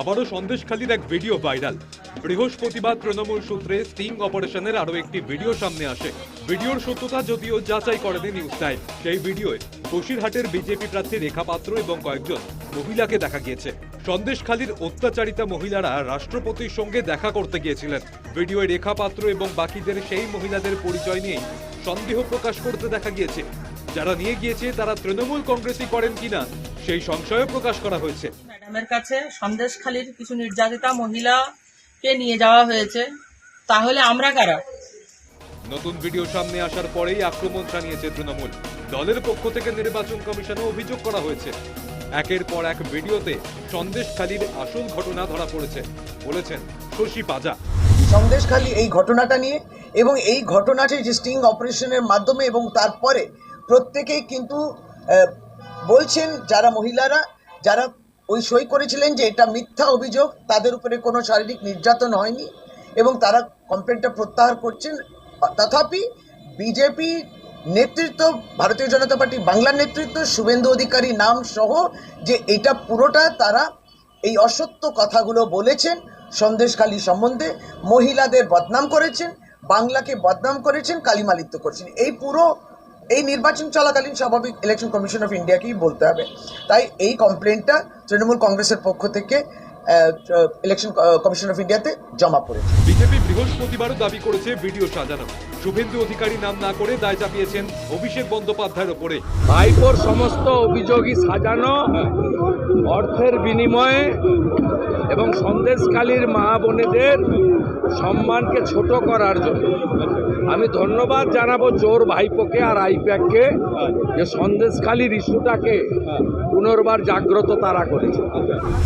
আবারও সন্দেশখালীর এক ভিডিও ভাইরাল। বৃহস্পতিবার তৃণমূল সূত্রে স্টিং অপারেশনের আরও একটি ভিডিও সামনে আসে। ভিডিওর সত্যতা যদিও যাচাই করেনি নিউজ টাইম। সেই ভিডিওয় বসিরহাটের বিজেপি প্রার্থী রেখা পাত্র এবং কয়েকজন মহিলাকে দেখা গিয়েছে। সন্দেশখালীর অত্যাচারিতা মহিলারা রাষ্ট্রপতির সঙ্গে দেখা করতে গিয়েছিলেন। ভিডিওয় রেখা পাত্র এবং বাকিদের সেই মহিলাদের পরিচয় নিয়েই সন্দেহ প্রকাশ করতে দেখা গিয়েছে। যারা নিয়ে গিয়েছে তারা তৃণমূল কংগ্রেসই করেন কিনা, সেই সংশয়ও প্রকাশ করা হয়েছে। ম্যাডামের কাছে সন্দেশখালীর কিছু নির্যাতিতা মহিলাকে নিয়ে যাওয়া হয়েছে। তাহলে আমরা কারা? নতুন ভিডিও সামনে আসার পরেই আক্রমণ জানিয়েছে তৃণমূল। দলের পক্ষ থেকে নির্বাচন কমিশনে অভিযোগ করা হয়েছে। একের পর এক ভিডিওতে সন্দেশখালীর আসল ঘটনা ধরা পড়েছে বলেছেন শশী পাজা। সন্দেশখালী এই ঘটনাটা নিয়ে এবং এই ঘটনাটি যে স্টিং অপারেশনের মাধ্যমে এবং তারপরে প্রত্যেকেই কিন্তু বলছেন যারা মহিলারা যারা ওই সই করেছিলেন যে এটা মিথ্যা অভিযোগ, তাদের উপরে কোনো শারীরিক নির্যাতন হয়নি এবং তারা কমপ্লেনটা প্রত্যাহার করছেন। তথাপি বিজেপি নেতৃত্ব, ভারতীয় জনতা পার্টি বাংলার নেতৃত্ব, শুভেন্দু অধিকারী নাম সহ যে এটা পুরোটা তারা এই অসত্য কথাগুলো বলেছেন, সন্দেশখালী সম্বন্ধে মহিলাদের বদনাম করেছেন, বাংলাকে বদনাম করেছেন কালিমালিত্য করেছেন। এই পুরো এই নির্বাচন চলাকালীন স্বাভাবিক ইলেকশন কমিশন অফ ইন্ডিয়াকেই বলতে হবে। তাই এই কমপ্লেনটা তৃণমূল কংগ্রেসের পক্ষ থেকে ইলেকশন কমিশন অফ ইন্ডিয়াতে জমা পড়েছে। বিজেপি বৃহস্পতিবারও দাবি করেছে ভিডিও সাজানো। শুভেন্দু অধিকারী নাম না করে দায় চাপিয়েছেন অভিষেক বন্দ্যোপাধ্যায়ের ওপরে। ভাইপোর সমস্ত অভিযোগই সাজানো অর্থের বিনিময়ে এবং সন্দেশকালীর মা বোনেদের সম্মানকে ছোট করার জন্য। আমি ধন্যবাদ জানাব জোর ভাইপোকে আর আইপ্যাককে যে সন্দেশখালীর ইস্যুটাকে পুনর্বার জাগ্রত তারা করেছে।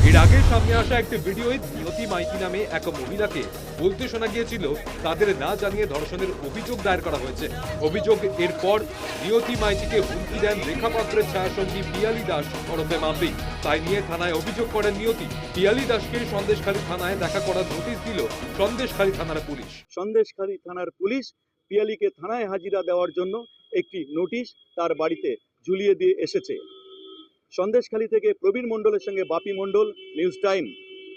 এর আগে সামনে আসা একটি ভিডিওয় নিয়তি মাইকি নামে এক মহিলাকে বলতে শোনা গিয়েছিল, তাদের না জানিয়ে ধর্ষণের অভিযোগ দায়ের করা হয়েছে। অভিযোগ এরপর নিয়তি মাইতিকে হুমকি দেন রেখাপাত্রের ছায়াসঙ্গী পিয়ালি দাস ওরফে মাম্পি তাই নিয়ে থানায় অভিযোগ করেন নিয়তি। পিয়ালি দাসকে সন্দেশখালী থানায় দেখা করার নোটিশ দিল সন্দেশখালী থানার পুলিশ। সন্দেশখালী থানার পুলিশ পিয়ালিকে থানায় হাজিরা দেওয়ার জন্য একটি নোটিশ তার বাড়িতে ঝুলিয়ে দিয়ে এসেছে। সন্দেশখালী থেকে প্রবীণ মণ্ডলের সঙ্গে বাপি মণ্ডল নিউজ টাইম।